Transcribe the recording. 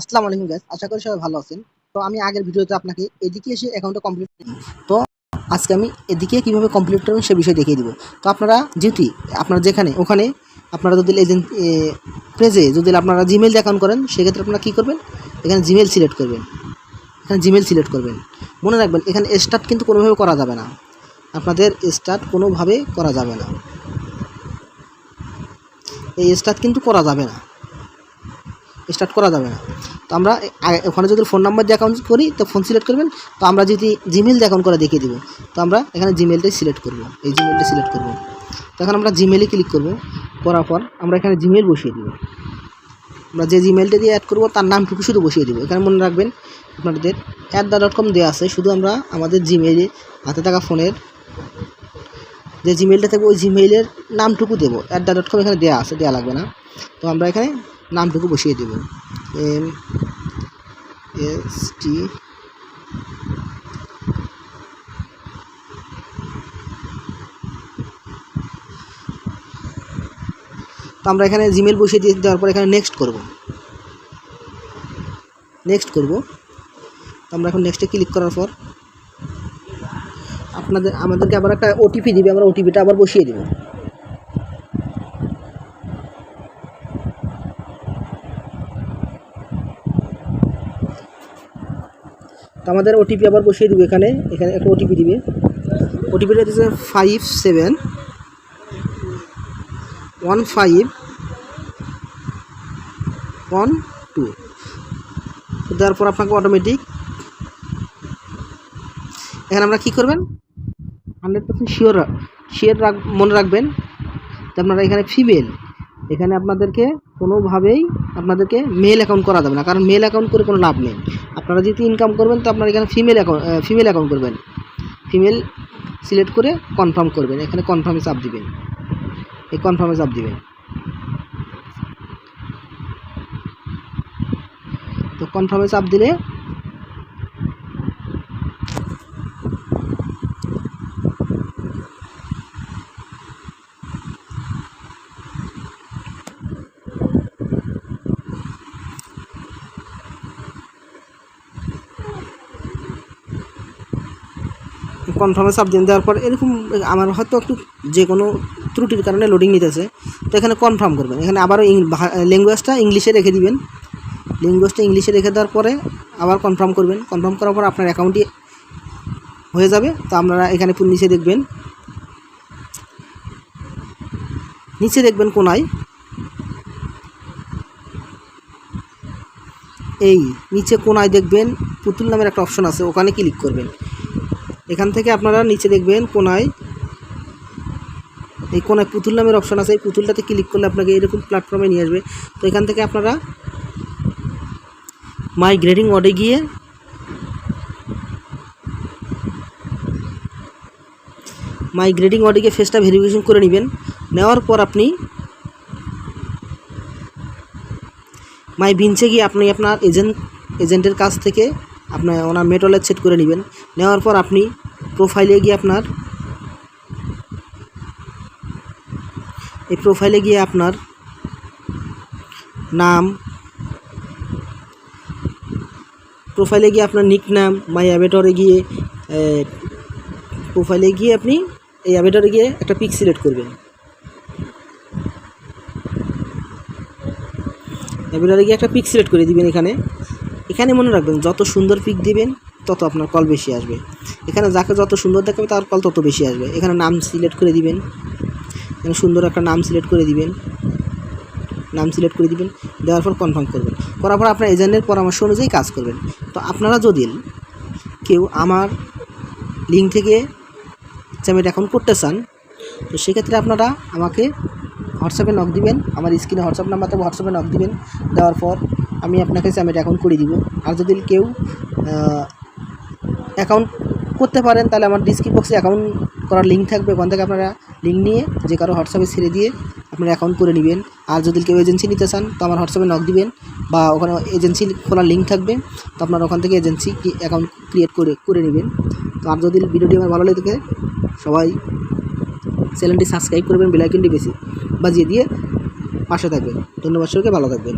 আসসালামু আলাইকুম গাইস আশা করি সবাই ভালো আছেন। তো আমি আগের ভিডিওতে আপনাকে এদিকে এসে অ্যাকাউন্টটা কমপ্লিট তো আজকে আমি এদিকে কীভাবে কমপ্লিট করবেন সে বিষয়ে দেখিয়ে দিব। তো আপনারা যেটি আপনারা যেখানে, ওখানে আপনারা যদি এজেন্ট পেজে যদি আপনারা জিমেল অ্যাকাউন্ট করেন, সেক্ষেত্রে আপনারা কী করবেন? এখানে জিমেল সিলেক্ট করবেন। এখানে জিমেল সিলেক্ট করবেন। মনে রাখবেন, এখানে স্টার্ট কিন্তু কোনোভাবে করা যাবে না। আপনাদের স্টার্ট কোনোভাবে করা যাবে না। এই স্টার্ট কিন্তু করা যাবে না। স্টার্ট করা যাবে না। তো আমরা ওখানে যদি ফোন নাম্বার দিয়ে অ্যাকাউন্ট করি, তো ফোন সিলেক্ট করবেন, তো আমরা যদি জিমেল দিয়ে অ্যাকাউন্ট করে দেখিয়ে দিব, তো আমরা এখানে জিমেলটাই সিলেক্ট করব, এই জিমেলটা সিলেক্ট করব। তো এখন আমরা জিমেলে ক্লিক করব, করার পর আমরা এখানে জিমেল বসিয়ে দেবো। আমরা যে জিমেলটা দিয়ে অ্যাড করব, তার নামটুকু শুধু বসিয়ে দেবো। এখানে মনে রাখবেন, আপনাদের অ্যাট দ্য ডট কম দেওয়া আছে, শুধু আমরা আমাদের জিমেলে হাতে থাকা ফোনের যে জিমেলটা থাকবে, ওই জিমেইলের নামটুকু দেবো। অ্যাট দ্য ডট কম এখানে দেওয়া আছে দেওয়া লাগবে না। তো আমরা এখানে নামটুকু বসিয়ে দেব। এম এস টি তো আমরা এখানে জিমেল বসিয়ে দিয়ে দেওয়ার পর এখানে নেক্সট করব। নেক্সট করব। তো আমরা এখন নেক্সটে ক্লিক করার পর আপনাদের, আমাদেরকে আবার একটা ওটিপি দিবে, আমরা ওটিপিটা আবার বসিয়ে দেবো। আমাদের ওটিপি আবার বসিয়ে দিবে এখানে এখানে একটা ওটিপি দিবে। ওটিপিটা দিচ্ছে five seven one five one two দেওয়ার পর আপনাকে অটোমেটিক এখানে আমরা কী করবেন? হান্ড্রেড পার্সেন্ট শিওর শিওর রাখ, মনে রাখবেন যে আপনারা এখানে ফিমেল এখানে আপনাদেরকে কোনোভাবেই আপনাদেরকে মেল অ্যাকাউন্ট করা যাবে না, কারণ মেল অ্যাকাউন্ট করে কোনো লাভ নেই। আপনারা যদি ইনকাম করবেন, তো আপনারা এখানে ফিমেল অ্যাকাউন্ট ফিমেল অ্যাকাউন্ট করবেন। ফিমেল সিলেক্ট করে কনফার্ম করবেন, এখানে কনফার্মে চাপ দিবেন। এই কনফার্মে চাপ দিবেন। তো কনফার্মে চাপ দিলে কনফার্মে দিন দেওয়ার পর এরকম, আমার হয়তো একটু যে কোনো ত্রুটির কারণে লোডিং নিতেছে, তো এখানে কনফার্ম করবেন। এখানে আবারও ল্যাঙ্গুয়েজটা ইংলিশে রেখে দিবেন। ল্যাঙ্গুয়েজটা ইংলিশে রেখে দেওয়ার পরে আবার কনফার্ম করবেন। কনফার্ম করার পর আপনার অ্যাকাউন্টটি হয়ে যাবে। তো আপনারা এখানে নিচে দেখবেন। নিচে দেখবেন কোনায়। এই, নিচে কোনায় দেখবেন পুতুল নামের একটা অপশন আছে, ওখানে ক্লিক করবেন। এখান থেকে আপনারা নিচে দেখবেন কোনায়, এই কোনায় পুতুল নামের অপশন আছে, এই পুতুলটাতে ক্লিক করলে আপনাকে এরকম প্ল্যাটফর্মে নিয়ে আসবে। তো এখান থেকে আপনারা মাই গ্রেডিং ওয়ার্ডে গিয়ে মাই গ্রেডিং ওয়ার্ডে গিয়ে ফেসটা ভেরিফিকেশন করে নেবেন। নেওয়ার পর আপনি মাই বিনচে গিয়ে আপনি আপনার এজেন্ট এজেন্টের কাছ থেকে আপনার ওনার মেটলের সেট করে নেবেন। নেওয়ার পর আপনি প্রোফাইলে গিয়ে আপনার এই প্রোফাইলে গিয়ে আপনার নাম প্রোফাইলে গিয়ে আপনার নিক নাম মাই অ্যাভেটরে গিয়ে প্রোফাইলে গিয়ে আপনি এই অ্যাভেটরে গিয়ে একটা পিক সিলেক্ট করবেন। অ্যাভেটরে গিয়ে একটা পিক সিলেক্ট করে দিবেন এখানে। এখানে মনে রাখবেন, যত সুন্দর পিক দিবেন, তত আপনার কল বেশি আসবে। এখানে যাকে যত সুন্দর দেখাবে, তার কল তত বেশি আসবে। এখানে নাম সিলেক্ট করে দিবেন। এখানে সুন্দর একটা নাম সিলেক্ট করে দিবেন। নাম সিলেক্ট করে দিবেন, দেওয়ার পর কনফার্ম করবেন। করার পর আপনার এজেন্টের পরামর্শ অনুযায়ী কাজ করবেন। তো আপনারা যদি কেউ আমার লিঙ্ক থেকে পেমেন্ট অ্যাকাউন্ট করতে চান, তো সেক্ষেত্রে আপনারা আমাকে হোয়াটসঅ্যাপে নক দিবেন। আমার স্ক্রিনে হোয়াটসঅ্যাপ নাম্বারতে হোয়াটসঅ্যাপে নক দিবেন। দেওয়ার পর আমি আপনাকে পেমেন্ট অ্যাকাউন্ট করে দিব। আর যদি কেউ অ্যাকাউন্ট করতে পারেন, তাহলে আমার ডিসক্রিপ বক্সে অ্যাকাউন্ট করার লিঙ্ক থাকবে। ওখান থেকে আপনারা লিঙ্ক নিয়ে যে কারও হোয়াটসঅ্যাপে ছেড়ে দিয়ে আপনারা অ্যাকাউন্ট করে নেবেন। আর যদি কেউ এজেন্সি নিতে চান, তো আমার হোয়াটসঅ্যাপে নক দিবেন বা ওখানে এজেন্সি খোলার লিঙ্ক থাকবে। তো আপনারা ওখান থেকে এজেন্সি অ্যাকাউন্ট ক্রিয়েট করে করে নেবেন। তো আর যদি ভিডিওটি আমার ভালো লেগে সবাই চ্যানেলটি সাবস্ক্রাইব করবেন বেলাইকনটি বেশি বাজিয়ে দিয়ে পাশে থাকবেন। ধন্যবাদ সবাইকে, ভালো থাকবেন।